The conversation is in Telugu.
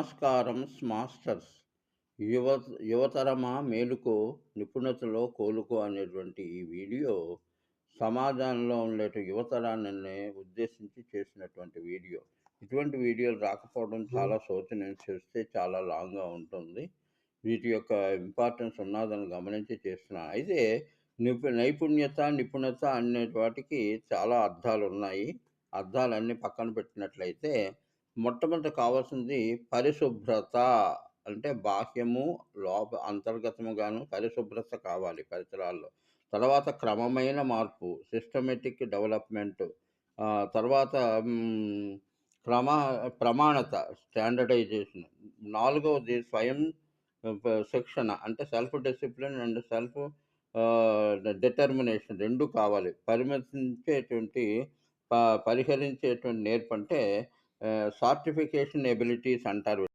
నమస్కారం మాస్టర్స్. యువ యువతరమా మేలుకో నిపుణతలో కోలుకో అనేటువంటి ఈ వీడియో సమాజంలో ఉండే యువతరాన్ని ఉద్దేశించి చేసినటువంటి వీడియో. ఇటువంటి వీడియోలు రాకపోవడం చాలా శోచనీయం చేస్తే చాలా లాంగ్గా ఉంటుంది. వీటి యొక్క ఇంపార్టెన్స్ ఉన్నదని గమనించి చేస్తున్నా. అయితే నిపు నైపుణ్యత నిపుణత అనే వాటికి చాలా అర్థాలు ఉన్నాయి అర్థాలన్నీ పక్కన పెట్టినట్లయితే మొట్టమొదట కావాల్సింది పరిశుభ్రత. అంటే బాహ్యము లోప అంతర్గతముగాను పరిశుభ్రత కావాలి పరిసరాల్లో. తర్వాత క్రమమైన మార్పు సిస్టమేటిక్ డెవలప్మెంట్ తర్వాత క్రమ ప్రమాణత స్టాండర్డైజేషన్ నాలుగవది స్వయం శిక్షణ. అంటే self discipline and self determination రెండు కావాలి. పరిమితించేటువంటి ప- పరిహరించేటువంటి నేర్పు అంటే సర్టిఫికేషన్ ఎబిలిటీస్ అంటారు